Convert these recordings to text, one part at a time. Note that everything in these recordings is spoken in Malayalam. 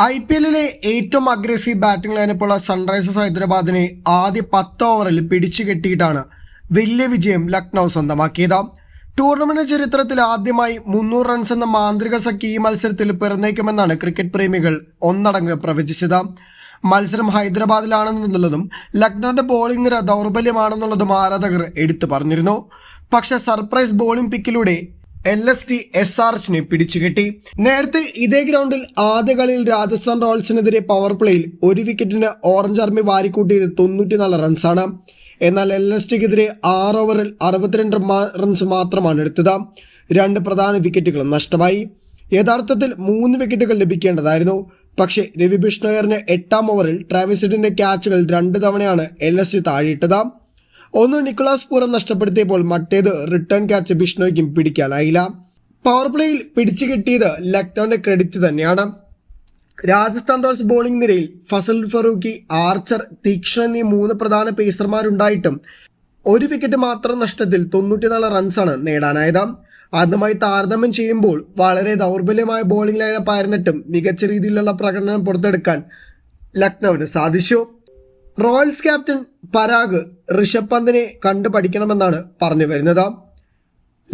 ഐ പി എല്ലിലെ ഏറ്റവും അഗ്രസീവ് ബാറ്റിംഗ് ലൈനപ്പുള്ള സൺറൈസേഴ്സ് ഹൈദരാബാദിനെ ആദ്യ പത്ത് ഓവറിൽ പിടിച്ചു കെട്ടിയിട്ടാണ് വലിയ വിജയം ലക്നൗ സ്വന്തമാക്കിയത്. ടൂർണമെന്റ് ചരിത്രത്തിൽ ആദ്യമായി മുന്നൂറ് റൺസ് എന്ന മാന്ത്രിക സഖ്യ ഈ മത്സരത്തിൽ പിറന്നേക്കുമെന്നാണ് ക്രിക്കറ്റ് പ്രേമികൾ ഒന്നടങ്ക് പ്രവചിച്ചത്. മത്സരം ഹൈദരാബാദിലാണെന്നുള്ളതും ലക്നൌന്റെ ബോളിംഗ് നിര ദൗർബല്യമാണെന്നുള്ളതും ആരാധകർ എടുത്തു പറഞ്ഞിരുന്നു. പക്ഷേ surprise bowling പിക്കിലൂടെ L S T S R എച്ചിനെ പിടിച്ചുകെട്ടി നേരത്തെ ഇതേ ഗ്രൗണ്ടിൽ ആദ്യ കളിയിൽ രാജസ്ഥാൻ റോയൽസിനെതിരെ പവർ പ്ലേയിൽ ഒരു വിക്കറ്റിന് ഓറഞ്ച് ആർമി വാരിക്കൂട്ടിയത് തൊണ്ണൂറ്റിനാല് റൺസാണ് എന്നാൽ എൽ എസ് ടിക്കെതിരെ ആറ് ഓവറിൽ അറുപത്തിരണ്ട് റൺസ് മാത്രമാണ് എടുത്തത്. രണ്ട് പ്രധാന വിക്കറ്റുകളും നഷ്ടമായി. യഥാർത്ഥത്തിൽ മൂന്ന് വിക്കറ്റുകൾ ലഭിക്കേണ്ടതായിരുന്നു. പക്ഷേ രവി ബിഷ്ണോയറിന് എട്ടാം ഓവറിൽ ട്രാവിസിഡിന്റെ ക്യാച്ചുകൾ രണ്ട് തവണയാണ് എൽ എസ് ടി താഴെയിട്ടത്. ഒന്ന് നിക്കോളാസ് പൂരം നഷ്ടപ്പെടുത്തിയപ്പോൾ മറ്റേത് റിട്ടേൺ ക്യാച്ച് ബിഷ്ണോയ്ക്കും പിടിക്കാനായില്ല. പവർ പ്ലേയിൽ പിടിച്ചു കിട്ടിയത് ലക്നൌവിന്റെ ക്രെഡിറ്റ് തന്നെയാണ്. രാജസ്ഥാൻ റോയൽസ് ബോളിംഗ് നിരയിൽ ഫസൽ ഫറൂഖി ആർച്ചർ തീക്ഷ്ണ എന്നീ മൂന്ന് പ്രധാന പേസർമാരുണ്ടായിട്ടും ഒരു വിക്കറ്റ് മാത്രം നഷ്ടത്തിൽ തൊണ്ണൂറ്റിനാല് റൺസാണ് നേടാനായത്. ആദ്യമായി താരതമ്യം ചെയ്യുമ്പോൾ വളരെ ദൗർബല്യമായ ബോളിംഗ് ലൈനപ്പ് ആയിരുന്നിട്ടും മികച്ച രീതിയിലുള്ള പ്രകടനം പുറത്തെടുക്കാൻ ലക്നൌവിന് സാധിച്ചു. റോയൽസ് ക്യാപ്റ്റൻ പരാഗ് ഋഷഭ് പന്തിനെ കണ്ടു പഠിക്കണമെന്നാണ് പറഞ്ഞു വരുന്നത്.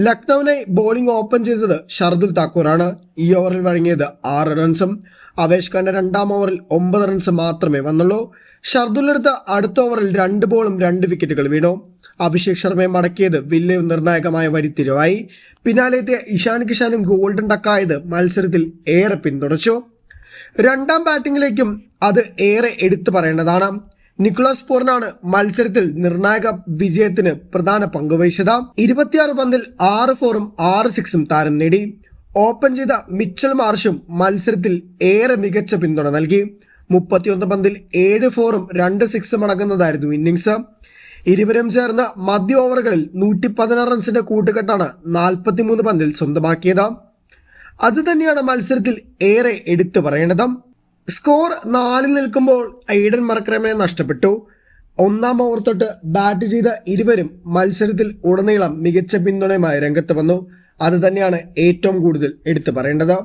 ലക്നൌവിനെ ബോളിംഗ് ഓപ്പൺ ചെയ്തത് ഷർദുൽ താക്കൂറാണ്. ഈ ഓവറിൽ വഴങ്ങിയത് ആറ് റൺസും അവേഷ് ഖാന്റെ രണ്ടാം ഓവറിൽ ഒമ്പത് റൺസ് മാത്രമേ വന്നുള്ളൂ. ഷർദുലെടുത്ത അടുത്ത ഓവറിൽ രണ്ട് ബോളും രണ്ട് വിക്കറ്റുകൾ വീണു. അഭിഷേക് ശർമ്മയെ മടക്കിയത് വലിയ നിർണായകമായ വഴിത്തിരിവായി പിന്നാലെത്തിയ ഇഷാൻ കിഷാനും ഗോൾഡൻ ടക്കായത് മത്സരത്തിൽ ഏറെ പിന്തുണച്ചു രണ്ടാം ബാറ്റിംഗിലേക്കും അത് ഏറെ എടുത്തു പറയേണ്ടതാണ്. നിക്കോളാസ് പോർണാണ് മത്സരത്തിൽ നിർണായക വിജയത്തിന് പ്രധാന പങ്കുവഹിച്ചത് ഇരുപത്തിയാറ് പന്തിൽ ആറ് ഫോറും ആറ് സിക്സും താരം നേടി. ഓപ്പൺ ചെയ്ത മിച്ചൽ മാർഷും മത്സരത്തിൽ ഏറെ മികച്ച പിന്തുണ നൽകി. മുപ്പത്തിയൊന്ന് പന്തിൽ ഏഴ് ഫോറും രണ്ട് സിക്സും അടങ്ങുന്നതായിരുന്നു ഇന്നിങ്സ് ഇരുവരും ചേർന്ന് മധ്യ ഓവറുകളിൽ നൂറ്റി പതിനാറ് റൺസിന്റെ കൂട്ടുകെട്ടാണ് നാൽപ്പത്തിമൂന്ന് പന്തിൽ സ്വന്തമാക്കിയത്. അത് തന്നെയാണ് മത്സരത്തിൽ ഏറെ എടുത്തു പറയേണ്ടത്. സ്കോർ നാലിൽ നിൽക്കുമ്പോൾ ഐഡൻ മറക്രമനെ നഷ്ടപ്പെട്ടു. ഒന്നാം ഓവർ തൊട്ട് ബാറ്റ് ചെയ്ത ഇരുവരും മത്സരത്തിൽ ഉടനീളം മികച്ച പിന്തുണയുമായി രംഗത്ത് വന്നു. അത് തന്നെയാണ് ഏറ്റവും കൂടുതൽ എടുത്തു പറയേണ്ടത്.